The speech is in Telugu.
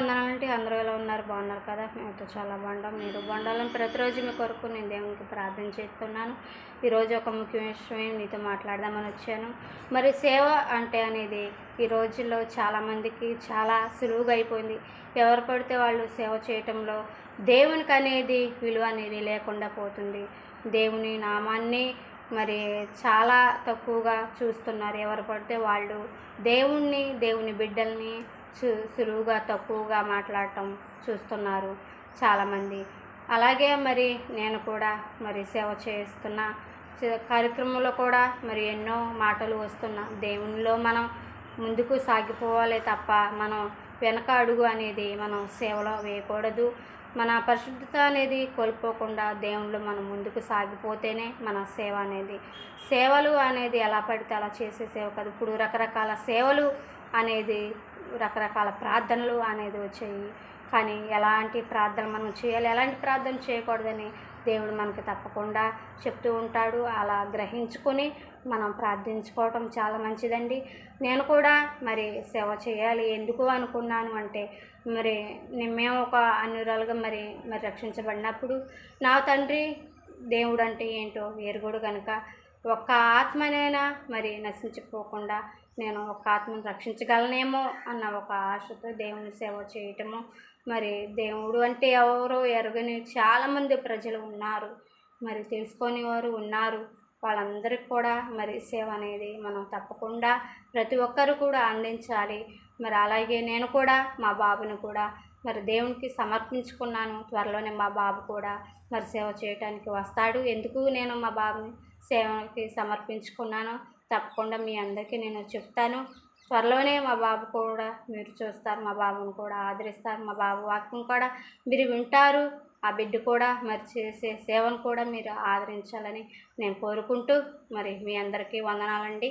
వందనాలంటే అందరూ ఎలా ఉన్నారు? బాగున్నారు కదా? మేమైతే చాలా బాగుంటాం మీరు బాగుండాలని ప్రతిరోజు మీ కొరకు నేను దేవునికి ప్రార్థన చేస్తున్నాను. ఈరోజు ఒక ముఖ్యమైన విషయం నీతో మాట్లాడదామని వచ్చాను. మరి సేవ అంటే అనేది ఈ రోజుల్లో చాలామందికి చాలా సులువుగా అయిపోయింది. ఎవరు పడితే వాళ్ళు సేవ చేయటంలో దేవునికి అనేది విలువ అనేది లేకుండా పోతుంది. దేవుని నామాన్ని మరి చాలా తక్కువగా చూస్తున్నారు. ఎవరు పడితే వాళ్ళు దేవుణ్ణి దేవుని బిడ్డల్ని సులువుగా తక్కువగా మాట్లాడటం చూస్తున్నారు చాలామంది. అలాగే మరి నేను కూడా మరి సేవ చేస్తున్న కార్యక్రమంలో కూడా మరి ఎన్నో మాటలు వస్తున్నా. దేవునిలో మనం ముందుకు సాగిపోవాలి తప్ప మనం వెనక అడుగు అనేది మనం సేవలో వేయకూడదు. మన పరిశుద్ధత అనేది కోల్పోకుండా దేవుళ్ళు మనం ముందుకు సాగిపోతేనే మన సేవ అనేది. సేవలు అనేది ఎలా పడితే అలా చేసే సేవ కాదు. ఇప్పుడు రకరకాల సేవలు అనేది రకరకాల ప్రార్థనలు అనేది వచ్చాయి. కానీ ఎలాంటి ప్రార్థన మనం చేయాలి? ఎలాంటి ప్రార్థన చేయకూడదని దేవుడు మనకి తప్పకుండా చెప్తూ ఉంటాడు. అలా గ్రహించుకొని మనం ప్రార్థించుకోవటం చాలా మంచిదండి. నేను కూడా మరి సేవ చేయాలి ఎందుకు అనుకున్నాను అంటే మరి మేము ఒక అన్యురాలుగా మరి మరి రక్షించబడినప్పుడు నా తండ్రి దేవుడు అంటే ఏంటో వేరుగుడు కనుక ఒక్క ఆత్మనైనా? మరి నశించిపోకుండా నేను ఒక ఆత్మను రక్షించగలనేమో అన్న ఒక ఆశతో దేవుని సేవ చేయటము. మరి దేవుడు అంటే ఎవరో ఎరగని చాలామంది ప్రజలు ఉన్నారు. మరి తెలుసుకొని వారు ఉన్నారు. వాళ్ళందరికీ కూడా మరి సేవ అనేది మనం తప్పకుండా ప్రతి ఒక్కరు కూడా అందించాలి. మరి అలాగే నేను కూడా మా బాబుని కూడా మరి దేవునికి సమర్పించుకున్నాను. త్వరలోనే మా బాబు కూడా మరి సేవ చేయటానికి వస్తాడు. ఎందుకు నేను మా బాబుని సేవకి సమర్పించుకున్నాను. తప్పకుండా మీ అందరికీ నేను చెప్తాను. త్వరలోనే మా బాబు కూడా మీరు చూస్తారు. మా బాబుని కూడా ఆదరిస్తారు. మా బాబు వాక్యం కూడా మీరు వింటారు. ఆ బిడ్డ కూడా మరి చేసే సేవను కూడా మీరు ఆదరించాలని నేను కోరుకుంటూ మరి మీ అందరికీ వందనాలండి.